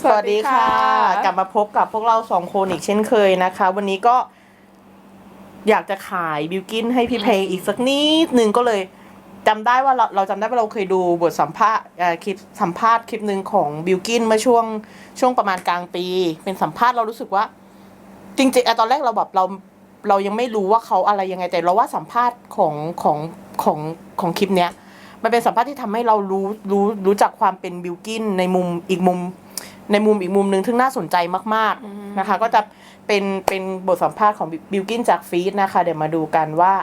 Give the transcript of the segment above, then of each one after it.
สวัสดีค่ะ กลับมาพบกับพวกเราสองคนอีกเช่นเคยนะคะ วันนี้ก็อยากจะขายบิวกินให้พี่เพลงอีกสักนิดนึงก็เลยจำได้ว่าเราเราจำได้ว่าเราเคยดูบทสัมภาษณ์เอ่อคลิปสัมภาษณ์คลิปหนึ่งของบิวกินเมื่อช่วงช่วงประมาณกลางปี เป็นสัมภาษณ์เรารู้สึกว่า จริงๆอะตอนแรกเราแบบเราเรายังไม่รู้ว่าเขาอะไรยังไงแต่เราว่าสัมภาษณ์ของของของของคลิปเนี้ย มันเป็นสัมภาษณ์ที่ทำให้เรารู้รู้รู้จักความเป็นบิวกินในมุมอีกมุม ในมุมอีกมุมหนึ่งที่น่าสนใจมากๆนะคะ ก็จะเป็นเป็นบทสัมภาษณ์ของบิวกินจากฟีดนะคะ เดี๋ยวมาดูกันว่า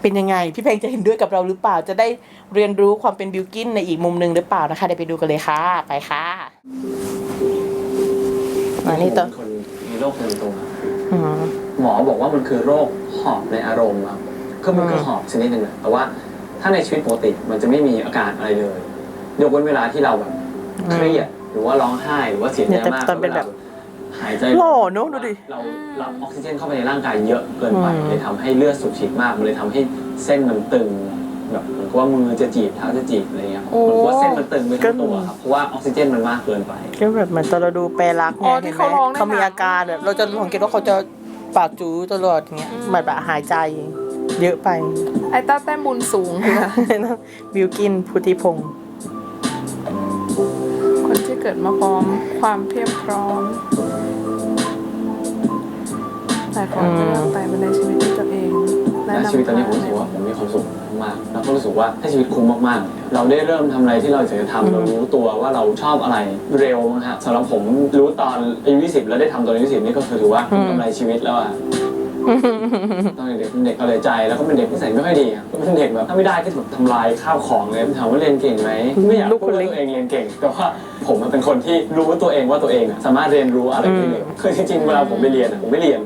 เป็นยังไง พี่เพลงจะเห็นด้วยกับเราหรือเปล่า จะได้เรียนรู้ความเป็นบิวกินในอีกมุมหนึ่งหรือเปล่านะคะเดี๋ยวไปดูกันเลยค่ะไปค่ะมานี่ต่อผมเป็นคนมีโรคประจำตัวอืมหมอบอกว่ามันคือโรคหอบในอารมณ์ครับคือมันคืออืมหอบชนิดหนึ่งแหละแต่ว่า ถ้าในชีวิตปกติมันจะไม่มีอาการอะไรเลยยกเว้นเวลาที่เราแบบเครียดหรือว่าร้องไห้หรือว่าเสียใจเนี่ยแต่มากตอนเป็นแบบหายใจหล่อเนอะดูดิเรารับออกซิเจนเข้าไปในร่างกายเยอะเกินไปอืมเลยทำให้เลือดสูบฉีดมากมันเลยทำให้เส้นมันตึงแบบเหมือนกับว่ามือจะจีบเท้าจะจีบอะไรเงี้ยเหมือนกับว่าเส้นมันตึงไปทั้งตัวครับเพราะว่าออกซิเจนมันมากเกินไปก็แบบเหมือนตอนเราดูแปรรักอ๋เนี่อยที่เห็นไหมเขาร้องในเขามีหนังอาการแบบเราจะสังเกตว่าเขาจะปากจูตลอดเงี้ยเหมือนแบบหายใจ เยอะไป ไอ้ต้าแต้มบุญสูงคือบิวกินพุทธิพงศ์คนที่เกิดมาพร้อมความเพียบพร้อมแต่ขอเลือกไปในชีวิตที่ตัวเองและและนำชีวิตตอนนี้ผมรู้สึกว่าผมมีความสุขมากๆแล้วก็รู้สึกว่าให้ชีวิตคุ้มมากๆ เราได้เริ่มทำอะไรที่เราอยากจะทำเรารู้ตัวว่าเราชอบอะไรเร็วนะฮะสำหรับผมรู้ตอนอายุ20 แล้วได้ทำตอนอายุ20นี่ก็คือถือว่าเป็นกำไรชีวิตแล้วอะ ตอนเด็กๆเป็นเด็กเอาแต่ใจแล้วก็เป็นเด็กที่ใส่ไม่ค่อยดีอะเป็นเด็กแบบถ้าไม่ได้ก็ถูกทำลายข้าวของเลยถามว่าเรียนเก่งไหมไม่อยากพูดว่าตัวเองเรียนเก่ง แต่ว่าผมอะเป็นคนที่รู้ตัวเองว่าตัวเองอะสามารถเรียนรู้อะไรได้เร็วคือจริงๆเวลาผมไปเรียนอะผมไม่เรียน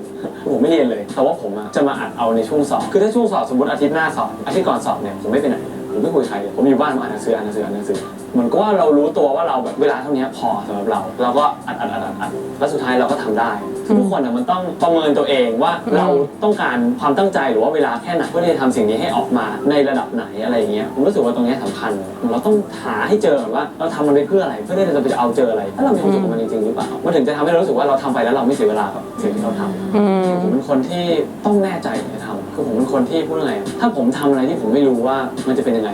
ผมไม่เรียนเลย แต่ว่าผมอะจะมาอัดเอาในช่วงสอบคือถ้าช่วงสอบสมมติอาทิตย์หน้าสอบอาทิตย์ก่อนสอบเนี่ยผมไม่ไปไหนเลยผมไม่คุยกับใครเลยผมอยู่บ้านผมอ่านหนังสืออ่านหนังสืออ่านหนังสือเหมือนก็ว่าเรารู้ตัวว่าเราแบบเวลาเท่านี้พอสำหรับเรา เราก็อัดอัดอัดอัดอัดแล้วสุดท้ายเราก็ทำได้คือ ทุกคนอะมันต้องประเมินตัวเองว่าเราต้องการความตั้งใจหรือว่าเวลาแค่ไหนเพื่อที่จะทำสิ่งนี้ให้ออกมาในระดับไหนอะไรอย่างเงี้ยผมรู้สึกว่าตรงเนี้ยสำคัญ เราต้องหาให้เจอก่อนว่าเราทำมันไปเพื่ออะไรเพื่อที่เราจะไปเอาเจออะไรถ้าเรามีความสุขกับมันจริงๆหรือเปล่ามันถึงจะทำให้เรารู้สึกว่าเราทำไปแล้วเราไม่เสียเวลากับสิ่งที่เราทำ อืม ผมเป็นคนที่ต้องแน่ใจในทำคือผมเป็นคนที่พูดยังไง ถ้าผมทำอะไรที่ผมไม่รู้ว่ามันจะเป็นยังไง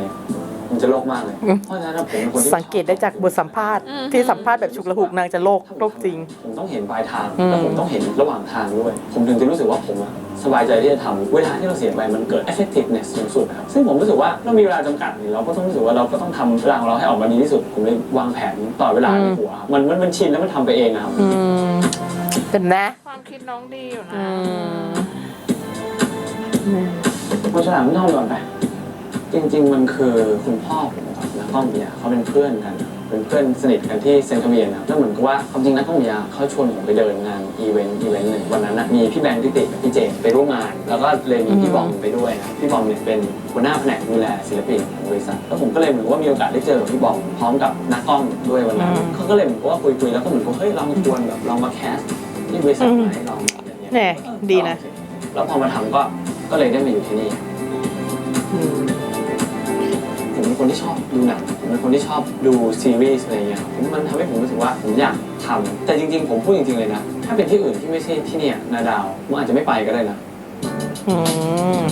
อะผมจะโลกมากเลยอืมเพราะฉะนั้นอะผมเป็นคนที่สังเกตได้จากบทสัมภาษณ์ ที่สัมภาษณ์แบบฉุกละหุกนางจะโลกโลกจริง ผมต้องเห็นปลายทางอืมแล้วผมต้องเห็นระหว่างทางด้วย ผมถึงจะรู้สึกว่าผมอะสบายใจที่จะทำเวลาที่เราเสียไปมันเกิด effectiveness สูงสุดนะครับซึ่งผมรู้สึกว่าเรามีเวลาจำกัดนี่เราก็ต้องรู้สึกว่าเราก็ต้องทำเวลาของเราให้ออกมาดีที่สุด ผมเลยวางแผนต่อเวลาในหัวครับมันมันมันชินแล้วมันทำไปเองอะครับ อืมเป็นนะความคิดน้องดีอยู่นะ อืมคุณฉลามไม่เล่าก่อนไป จริง ๆ มันคือคุณพ่อผมครับนักก้องเบียร์เขาเป็นเพื่อนกัน เป็นเพื่อนสนิทกันที่เซนต์คาเวียนครับแล้วเหมือนกับว่าความจริงนักก้องเบียร์เขาชวนผมไปเดินงานอีเวนต์อีเวนต์หนึ่งวันนั้นนะมีพี่แบงค์ทิติกับพี่เจมส์ไปร่วมงาน แล้วก็เลยมีพี่บอมไปด้วยนะพี่บอมเนี่ยเป็นหัวหน้าแผนกดูแลศิลปินของบริษัทแล้วผมก็เลยเหมือนกับว่ามีโอกาสได้เจอกับพี่บอมพร้อมกับนักกล้องด้วยวันนั้นอืมเขาก็เลยเหมือนกับว่าคุยๆแล้วก็เหมือนกับเฮ้ยลองชวนแบบลองมาแคสที่บริษัทไหมลองอย่างเงี้ยแหน่ดีนะ แล้วพอมาทำก็ก็เลยได้มาอยู่ที่นี่ คนที่ชอบดูหนังผมเป็นคนที่ชอบดูซีรีส์อะไรเงี้ยผมมันทำให้ผมรู้สึกว่าผมอยากทำแต่จริง ๆ ผมพูดจริง ๆ เลยนะ ถ้าเป็นที่อื่นที่ไม่ใช่ที่เนี่ยนาดาวมันอาจจะไม่ไปก็ได้นะ อืม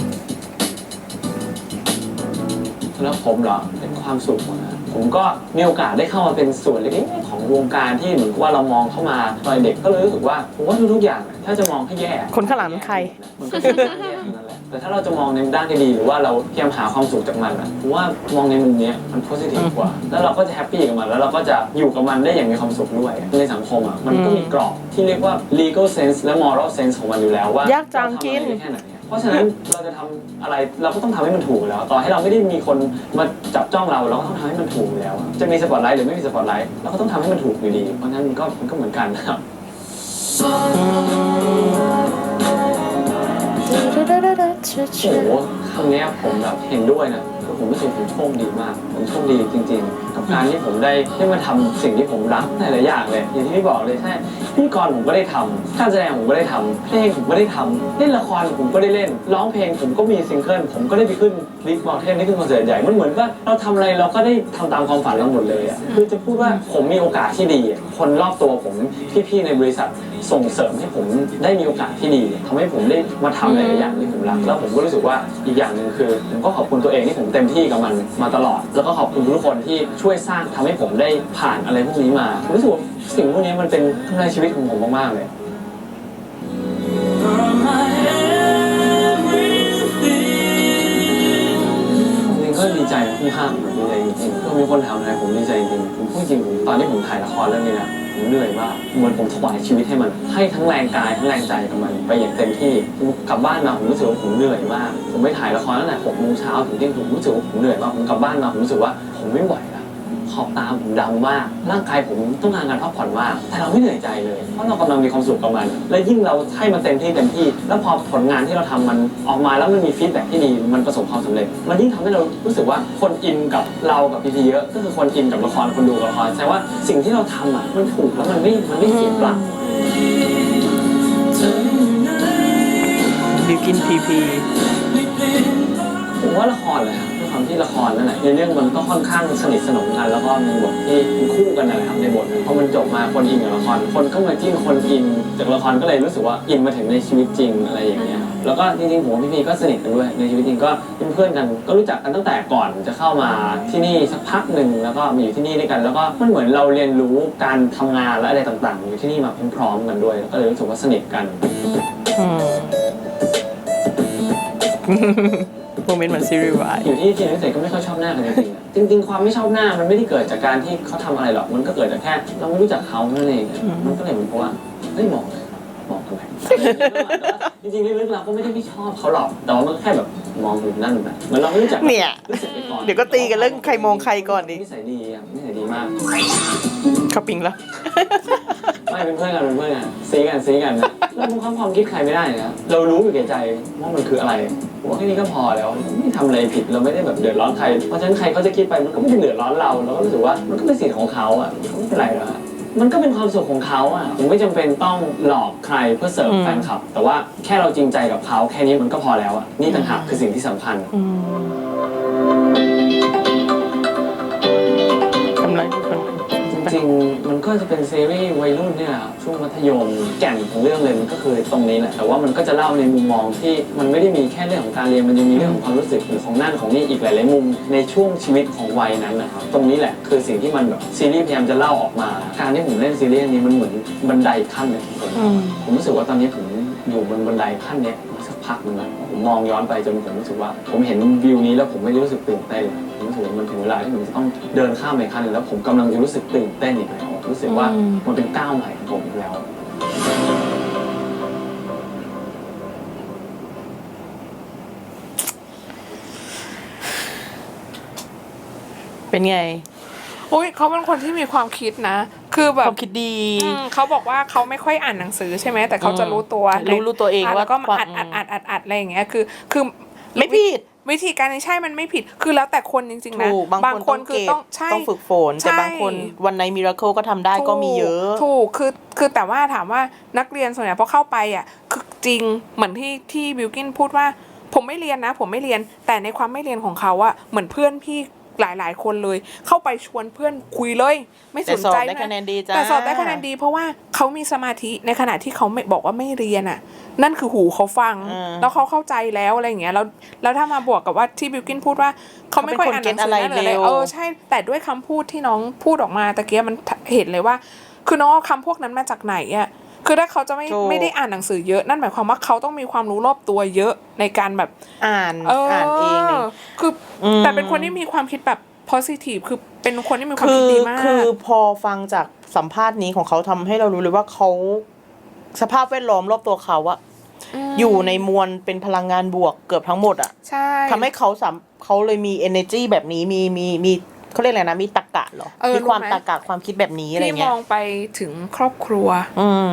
แล้วผมเหรอเป็นความสุขนะผมก็มีโอกาสได้เข้ามาเป็นส่วนเล็กๆของวงการที่เหมือนกับว่าเรามองเข้ามาตอนเด็กก็เลยรู้สึกว่าผมว่าทุกๆอย่างอะถ้าจะมองให้แย่คนข้างหลังเป็นใคร มันก็จะแย่ทั้งนั้นแหละ แต่ถ้าเราจะมองในด้านที่ดีหรือว่าเราพยายามหาความสุขจากมันอะผมว่ามองในมุมเนี้ยมันโพสิทีฟกว่า แล้วเราก็จะแฮปปี้กับมันแล้วเราก็จะอยู่กับมันได้อย่างมีความสุขด้วย ในสังคมอะมันก็มีกรอบที่เรียกว่า legal sense และ moral sense ของมันอยู่แล้วว่ายากจังกิน เราทำอะไรได้แค่ไหนอะเพราะฉะนั้นเราจะทำอะไรเราก็ต้องทำให้มันถูกอยู่แล้ว ต่อให้เราไม่ได้มีคนมาจับจ้องเราเราก็ต้องทำให้มันถูกอยู่แล้วอะจะมีสปอตไลท์หรือไม่มีสปอตไลท์เราก็ต้องทำให้มันถูกอยู่ดี เพราะฉะนั้นมันก็มันก็เหมือนกันนะครับ โอ้โหคำนี้ผมแบบเห็นด้วยนะ ผมรู้สึกผมโชคดีมาก ผมโชคดีจริงๆกับการที่ผมได้ได้มาทำสิ่งที่ผมรักหลายๆอย่างเลยอย่างที่พี่บอกเลยใช่พิธีกรผมก็ได้ทำการแสดงผมก็ได้ทำเพลงผมก็ได้ทำเล่นละครผมก็ได้เล่น ร้องเพลงผมก็มีซิงเกิลผมก็ได้ไปขึ้นบิ๊กมอลเทนนี่คือคอนเสิร์ตใหญ่มันเหมือนว่าเราทำอะไรเราก็ได้ทำตามความฝันเราหมดเลยอะคือจะพูดว่าผมมีโอกาสที่ดีอะคนรอบตัวผมพี่ๆในบริษัทส่งเสริมให้ผมได้มีโอกาสที่ดีทำให้ผมได้มาทำหลายๆอย่างที่ผมรักแล้วผมก็รู้สึกว่าอีกอย่างหนึ่งคือผมก็ขอบคุณตัวเองที่ผมเตมที่กับมันมาตลอด แล้วก็ขอบคุณทุกคนที่ช่วยสร้างทำให้ผมได้ผ่านอะไรพวกนี้มาผมรู้สึกว่าสิ่งพวกนี้มันเป็นกำไรชีวิตของผมมากๆเลยจริงๆก็ดีใจมากๆดีใจจริงๆก็มีคนถามอะไรผมดีใจจริงๆผมพูดจริงผมตอนที่ผมถ่ายละครเรื่องนี้นะ ผมเหนื่อยมากเหมือนผมถวายชีวิตให้มัน ให้ทั้งแรงกายทั้งแรงใจกับมัน ไปอย่างเต็มที่กลับบ้านมาผมรู้สึกว่าผมเหนื่อยมาก ผมไม่ถ่ายละครตั้งแต่หกโมงเช้าถึงเที่ยงคืนผมรู้สึกว่าผมเหนื่อยมากผมกลับบ้านมาผมรู้สึกว่าผมไม่ไหวแล้ว อบตาผมดำมากร่างกายผมต้องการการพักผ่อนมาก แต่เราไม่เหนื่อยใจเลย เพราะเรากำลังมีความสุขกับมัน และยิ่งเราให้มันเต็มที่เต็มที่ แล้วพอผลงานที่เราทำมันออกมาแล้วมันมีฟีดแบ็กที่ดี มันประสบความสำเร็จ มันยิ่งทำให้เรารู้สึกว่าคนอินกับเรากับพีพีเยอะ ก็คือคนอินกับละครคนดูกับละครแสดงว่าสิ่งที่เราทำอะมันถูกแล้วมันไม่ มันไม่เสียเปล่าบิวกินพีพีผมว่าละครเลยครับด้วย ความที่ละครนั่นแหละในเรื่องมันก็ค่อนข้างสนิทสนมกัน แล้วก็มีบทที่คู่กันนะครับในบทพอมันจบมาคนอินกับละคร คนก็มาจิ้นคนอินจากละครก็เลยรู้สึกว่าอินมาถึงในชีวิตจริงอะไรอย่างเงี้ยแล้วก็จริงๆผมกับพี่พีก็สนิทกันด้วย ในชีวิตจริงก็เป็นเพื่อนกัน ก็รู้จักกันตั้งแต่ก่อนจะเข้ามาที่นี่สักพักหนึ่งแล้วก็มาอยู่ที่นี่ด้วยกัน แล้วก็มันเหมือนเราเรียนรู้การทำงานและอะไรต่างๆ อยู่ที่นี่มาพร้อมๆกันด้วยก็เลยรู้สึกว่าสนิทกัน โมเมนต์เหมือนซีรีส์วายอยู่ที่ทีมพิเศษก็ไม่ค่อยชอบหน้ากันจริงๆอะจริง ๆ ความไม่ชอบหน้ามันไม่ได้เกิดจากการที่เขาทำอะไรหรอกมันก็เกิดจากแค่เราไม่รู้จักเขานั่นเองอะมันก็เลยเหมือนเพราะว่าเฮ้ยมองมองทำไมจริงๆลึกๆเราก็ไม่ได้ไม่ชอบเขาหรอกแต่ว่ามันแค่แบบมองอยู่นั่นแบบเหมือนเราไม่รู้จักเนี่ย รู้สึกไปก่อนเดี๋ยวก็ตีกันเรื่องใครมองใครก่อนดินิสัยดีอะนิสัยดีมาก เขาปิงแล้ว ไม่เป็นเพื่อนกันเป็นเพื่อนกันซีกันซีกันนะเราบังคับความคิดใครไม่ได้นะเรารู้อยู่แก่ใจว่ามันคืออะไรผมว่าแค่นี้ก็พอแล้วไม่ทำอะไรผิดเราไม่ได้แบบเดือดร้อนใคร เพราะฉะนั้นใครเขาจะคิดไปมันก็ไม่ได้เดือดร้อนเราเราก็รู้สึกว่ามันก็เป็นสิทธิ์ของเขาอะก็ไม่เป็นไรหรอกอะมันก็เป็นความสุขของเขาอะผมไม่จำเป็นต้องหลอกใครเพื่อเสิร์ฟอืมแฟนคลับ แต่ว่าแค่เราจริงใจกับเขาแค่นี้มันก็พอแล้วอะนี่ต่างหากคือสิ่งที่สำคัญ อืม ก็จะเป็นซีรีส์วัยรุ่นเนี่ยครับช่วงมัธยมแก่นของเรื่องเลยมันก็คือตรงนี้แหละแต่ว่ามันก็จะเล่าในมุมมองที่มันไม่ได้มีแค่เรื่องของการเรียนมันยังมีเรื่องของความรู้สึกหรือของนั่นของนี่อีกหลายๆมุมในช่วงชีวิตของวัยนั้นนะครับตรงนี้แหละคือสิ่งที่มันแบบซีรีส์พยายามจะเล่าออกมาการที่ผมเล่นซีรีส์นี้มันเหมือนบันไดขั้นหนึ่งของผมผมรู้สึกว่าตอนนี้ผมอยู่บนบันไดขั้นเนี้ยมาสักพักหนึงแล้วผมมองย้อนไปจนผมรู้สึกว่า ผมเห็นวิวนี้แล้วผมไม่ได้รู้สึกตื่นเต้นผมรู้สึกว่ามันถึงเวลาที่ผมจะต้องเดินข้ามไปขั้นหนึงแล้วผมกำลังจะรู้สึกตื่นเต้นอีกแล้ว รู้สึกว่าอืมมันเป็นก้าวใหม่ของผมอีกแล้ว เป็นไงอุ้ยเขาเป็นคนที่มีความคิดนะ คือแบคบวามคิดดี อืมเขาบอกว่าเขาไม่ค่อยอ่านหนังสือใช่ไหมแต่เขาจะรู้ตัวรู้รู้ตัวเองะว่าแล้วก็มาอัดอือัมดอัดอัดอัดอะไรอย่างเงี้ยคือ คือไม่ผิด วิธีการนี้ใช่มันไม่ผิดคือแล้วแต่คนจริงๆนะถูกบางคนต้องคือเก็บต้องใช่ต้องฝึกฝนใช่แต่บางคนวันในมิราเคิลก็ทำได้ก็มีเยอะ ถูกคือคือแต่ว่าถามว่านักเรียนส่วนใหญ่พอเข้าไปอะคือจริงเหมือนที่ที่บิวกินพูดว่าผมไม่เรียนนะ ผมไม่เรียนแต่ในความไม่เรียนของเขาอะเหมือนเพื่อนพี่ หลาย ๆ คนเลย เข้าไปชวนเพื่อนคุยเลย ไม่สแต่นสอบใจได้นะคะแนนดีจ้าแต่สอบได้คะแนนดี เพราะว่าเขามีสมาธิในขณะที่เขาไม่บอกว่าไม่เรียนอะ นั่นคือหูเขาฟังอืมแล้วเขาเข้าใจแล้วอะไรอย่างเงี้ยแล้วแล้วถ้ามาบวกกับว่าที่บิวกินพูดว่าเขาไม่ค่อยอ่านหนังสือนั่นหรืออะไรเขาเป็นคนเก็ตอะไรเร็วเออใช่แต่ด้วยคำพูดที่น้องพูดออกมาตะเกียมันเห็นเลยว่า คือน้องเอาคำพวกนั้นมาจากไหนอะ คือถ้าเขาจะไม่ถูก ไม่ได้อ่านหนังสือเยอะนั่นหมายความว่าเขาต้องมีความรู้รอบตัวเยอะในการแบบอ่านเอออ่านเองเนี่ย คืออม แต่เป็นคนที่มีความคิดแบบ positive คือเป็นคนที่มีความคืคิดอดีมากคือพอฟังจากสัมภาษณ์นี้ของเขาทำให้เรารู้เลยว่าเขาสภาพแวดล้อมรอบตัวเขาอะมอยู่ในมวลเป็นพลังงานบวกเกือบทั้งหมดอะใช่ทำให้เขาสามเขาเลยมี energy แบบนี้มีมีมี เขาเรียกอะไรนะมีตรรกะเหรอ เออมีความรู้ไหมตรรกะความคิดแบบนี้อะไรพี่มเงี้ยองไปถึงครอบครัว อืม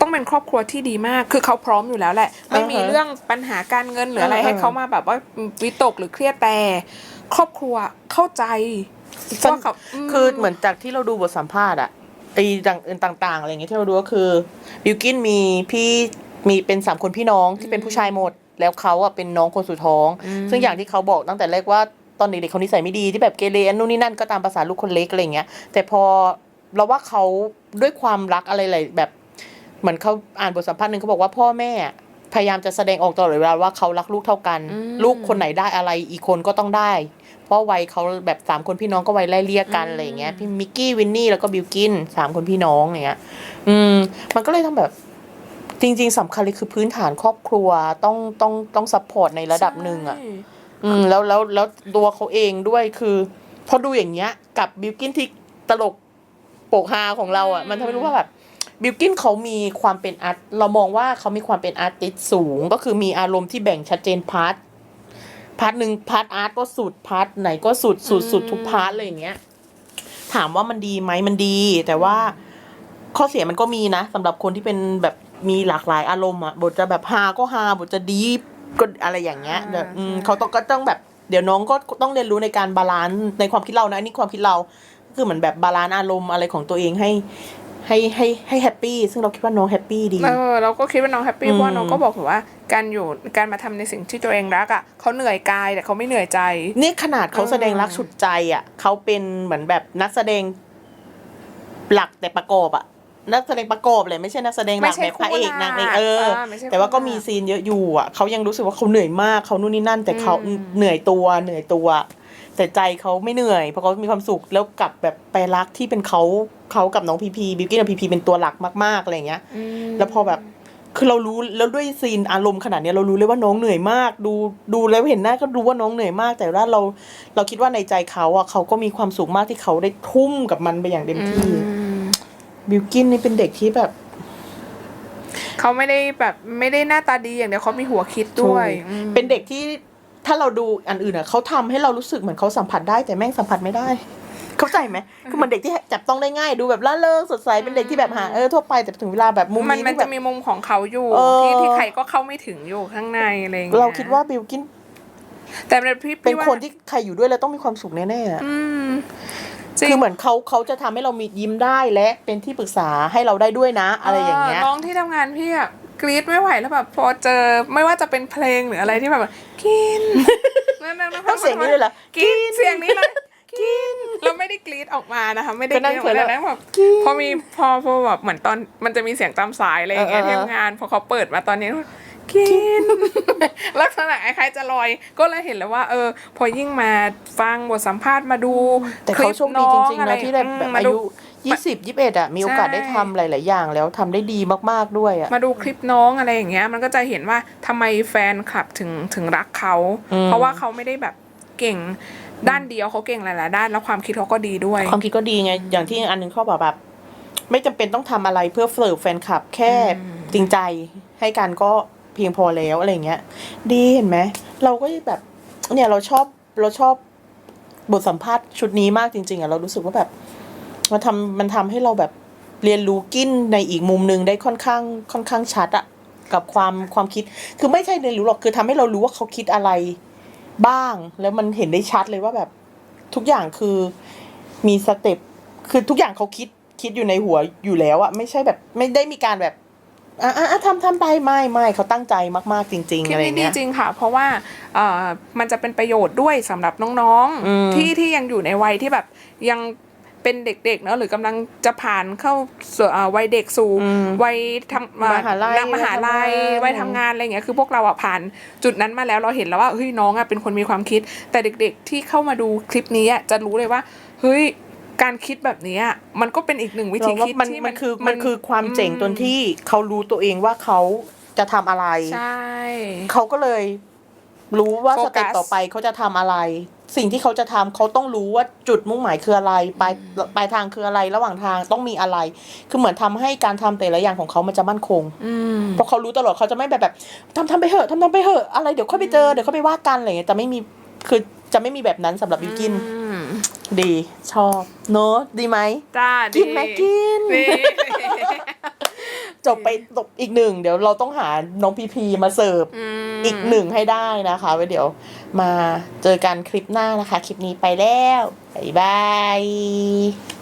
ต้องเป็นครอบครัวที่ดีมาก คือเขาพร้อมอยู่แล้วแหละ ไม่มีอ่าฮะเรื่องปัญหาการเงินหรืออะไรอ่าให้เขามาแบบว่าวิตกหรือเครียดแต่ ครอบครัวเข้าใจเพราะเขามคือเหมือนจากที่เราดูบทสัมภาษณ์อะไอ้ต่างอื่นต่างๆอะไรอย่างเงี้ยที่เราดูก็คือบิวกินมีพี่มีเป็นสามคนพี่น้องที่เป็นผู้ชายหมด แล้วเขาอะเป็นน้องคนสุดท้อง ซึ่งอย่างที่เขาบอกตั้งแต่แรกว่า ตอนเด็กๆเขานิสัยไม่ดีที่แบบเกเรอันนู่นนี่นั่นก็ตามภาษาลูกคนเล็กอะไรอย่างเงี้ยแต่พอเราว่าเขาด้วยความรักอะไรหลายแบบ เหมือนเขาอ่านบทสัมภาษณ์หนึ่งเขาบอกว่าพ่อแม่พยายามจะแสดงออกตลอดเวลาว่าเขารักลูกเท่ากันอืมลูกคนไหนได้อะไรอีกคนก็ต้องได้ เพราะวัยเขาแบบสามคนพี่น้องก็วัยไล่เลี่ยกันอะไรอย่างเงี้ยพี่มิกกี้วินนี่แล้วก็บิลกินสามคนพี่น้องอย่างเงี้ย อืม มันก็เลยต้องแบบจริง ๆสำคัญเลยคือพื้นฐานครอบครัวต้องต้องต้องซัพพอร์ตในระดับหนึ่งอะใช่ อืมแล้วแล้วแล้วตัวเขาเองด้วยคือพอดูอย่างเงี้ย กับบิลกินที่ตลกโปกฮาของเราอะ มันทำให้รู้ว่าแบบบิลกินเขามีความเป็นอาร์ตเรามองว่าเขามีความเป็นอาร์ติสต์สูง ก็คือมีอารมณ์ที่แบ่งชัดเจนพาร์ทพาร์ทหนึ่งพาร์ทอาร์ตก็สุดพาร์ทไหนก็สุดสุดสุดทุกพาร์ทเลยอย่างเงี้ย ถามว่ามันดีไหมมันดี แต่ว่าข้อเสียมันก็มีนะสำหรับคนที่เป็นแบบมีหลากหลายอารมณ์อะบทจะแบบฮาก็ฮาบทจะดีฟ ก็อะไรอย่างเงี้ยแบบอืมเขาต้องก็ต้องแบบเดี๋ยวน้องก็ต้องเรียนรู้ในการบาลานซ์ในความคิดเรานะอันนี้ความคิดเราคือเหมือนแบบบาลานซ์อารมณ์อะไรของตัวเองให้ให้ให้ให้แฮปปี้ซึ่งเราคิดว่าน้องแฮปปี้ดี เออเราก็คิดว่าน้องแฮปปี้อืม เพราะว่าน้องก็บอกอยู่ว่าการอยู่การมาทำในสิ่งที่ตัวเองรักอะเขาเหนื่อยกายแต่เขาไม่เหนื่อยใจ นี่ขนาดเขาอืมแสดงรักฉุดใจอะเขาเป็นเหมือนแบบนักแสดงหลักแต่ประกอบอะ นักแสดงประกอบเลยไม่ใช่นักแสดงหลักแบบพระเอกนางเอกเออไม่ใช่แต่ว่าก็คู่หลัมีซีนเยอะอยู่อะเขายังรู้สึกว่าเขาเหนื่อยมากเขานู่นนี่นั่น แต่เขาอืมเหนื่อยตัวเหนื่อยตัว แต่ใจเขาไม่เหนื่อยเพราะเขามีความสุขแล้วกลับแบบไปรักที่เป็นเขาเขากับน้องพีพีบิวกิ้นกับพีพีเป็นตัวหลักมากๆอะไรอย่างเงี้ยอืมแล้วพอแบบคือเรารู้แล้วด้วยซีนอารมณ์ขนาดเนี้ยเรารู้เลยว่าน้องเหนื่อยมาก ดูดูแล้วเห็นหน้าก็รู้ว่าน้องเหนื่อยมาก แต่ว่าเราเราคิดว่าในใจเขาอะเขาก็มีความสุขมากที่เขาได้ทุ่มกับมันไปอย่างเต็มที่อืม บิวกินนี่เป็นเด็กที่แบบเขาไม่ได้แบบไม่ได้หน้าตาดีอย่างเดียวเขามีหัวคิดด้วยถูกอืมเป็นเด็กที่ถ้าเราดูอันอื่นอะเขาทำให้เรารู้สึกเหมือนเขาสัมผัสได้แต่แม่งสัมผัสไม่ได้ เข้าใจไหมคือมันเด็กที่จับต้องได้ง่ายดูแบบล่าเริงสดใสเป็นเด็กที่แบบหาเออทั่วไปแต่ถึงเวลาแบบมุมมันนี้มันที่แบจะบมีมุมของเขาอยู่เออที่ที่ใครก็เข้าไม่ถึงอยู่ข้างในอะไรอย่างเงี้ยเราคิดว่าบิวกินแต่เป็นพี่เป็นพี่ว่าคนที่ใครอยู่ด้วยแล้วต้องมีความสุขแน่ๆอะอืม จริง คือเหมือนเขาเขาจะทำให้เรามียิ้มได้และเป็นที่ปรึกษาให้เราได้ด้วยนะ อะไรอย่างเงี้ย น้องที่ทำงานพี่อะกรี๊ดไม่ไหวแล้วแบบพอเจอไม่ว่าจะเป็นเพลงหรืออะไรที่แบบ กินนั่นๆๆต้องเสียงนี้เลยเหรอกินเสียงนี้เลยกินเราไม่ได้กรี๊ดออกมานะคะ ไม่ได้ก็กนั่รี๊งดออกเขิมานแล้วแต่นั่งแบบพอมีพอพอแบบเหมือนตอนมันจะมีเสียงตามสายอะไรอย่างเงี้ยเออเออที่ทำงาน พอเขาเปิดมาตอนนี้ กิน ลักษณะคล้ายๆจะลอย ก็เลยเห็นแล้วว่า เออ พอยิ่งมาฟังบทสัมภาษณ์มาดูแต่เขาโชคดีจริงๆนะที่ได้แบบมาอาดูยุยี่สิบยี่สิบเอ็ดอะมีโอกาสใช่ได้ทำหลาย ๆ อย่างแล้วทำได้ดีมากๆด้วยอะมาดูคลิปน้องอะไรอย่างเงี้ย มันก็จะเห็นว่าทำไมแฟนคลับถึงถึงรักเขาอืมเพราะว่าเขาไม่ได้แบบเก่งด้านเดียวเขาเก่งหลายๆด้านแล้วความคิดเขาก็ดีด้วย ความคิดก็ดีไง อย่างที่อันหนึงเขาบอกแบบ ไม่จำเป็นต้องทำอะไรเพื่อเฟิร์แฟนคลับแค่อืมจริงใจให้กันก็ เพียงพอแล้วอะไรเงี้ย ดีเห็นไหมเราก็แบบเนี่ยเราชอบเราชอบบทสัมภาษณ์ชุดนี้มากจริง ๆอะเรารู้สึกว่าแบบมันทำมันทำให้เราแบบเรียนรู้กินในอีกมุมหนึ่งได้ค่อนข้างค่อนข้างชัดอะกับความความคิด คือไม่ใช่เรียนรู้หรอกคือทำให้เรารู้ว่าเขาคิดอะไรบ้าง แล้วมันเห็นได้ชัดเลยว่าแบบทุกอย่างคือมีสเต็ปคือทุกอย่างเขาคิดคิดอยู่ในหัวอยู่แล้วอะไม่ใช่แบบไม่ได้มีการแบบ อะอะอะทำทำไปไม่ไม่เขาตั้งใจมาก ๆ จริงๆคลิปอะไรนี้ดีเงี้ยจริงค่ะ เพราะว่าเอ่อมันจะเป็นประโยชน์ด้วยสำหรับน้องอืมๆที่ที่ยังอยู่ในวัยที่แบบยังเป็นเด็กๆเนอะหรือกำลังจะผ่านเข้าสู่เอ่อวัยเด็กสู่อืมวัยทำมหาลัยนักมหาลัยวัวัยยทำงานทำงานอะไรอย่างเงี้ยคือพวกเราอะผ่านจุดนั้นมาแล้วเราเห็นแล้วว่าเฮ้ยน้องอะเป็นคนมีความคิด แต่เด็ก ๆ ที่เข้ามาดูคลิปนี้อะจะรู้เลยว่าเฮ้ย การคิดแบบนี้อะมันก็เป็นอีกหนึ่งวิธีเราว่าคิดมันที่มันคือมันคือความเจ๋งตรงที่เขารู้ตัวเองว่าเขาจะทำอะไรใช่เขาก็เลยรู้ว่าโฟสกัสเต็ปต่อไปเขาจะทำอะไร สิ่งที่เขาจะทำเขาต้องรู้ว่าจุดมุ่งหมายคืออะไรปลายปลายทางคืออะไรระหว่างทางต้องมีอะไร คือเหมือนทำให้การทำแต่ละอย่างของเขามันจะมั่นคงอืมเพราะเขารู้ตลอดเขาจะไม่แบบแบบทำทำไปเถอะทำทำไปเถอะอะไรเดี๋ยวค่อยไปเจอเดี๋ยวค่อยไปว่ากันอะไรอย่างเงี้ยจะไม่มีคือจะไม่มีแบบนั้นสำหรับบิวกินอืม ดีชอบเนอะดีไหมจ้ากินไหมกิน ดีจบไปตกอีกหนึ่งเดี๋ยวเราต้องหาน้องพีพีมาเสิร์ฟมอีกหนึ่งให้ได้นะคะไว้เดี๋ยวมาเจอกันคลิปหน้านะคะ คลิปนี้ไปแล้ว บ๊ายบาย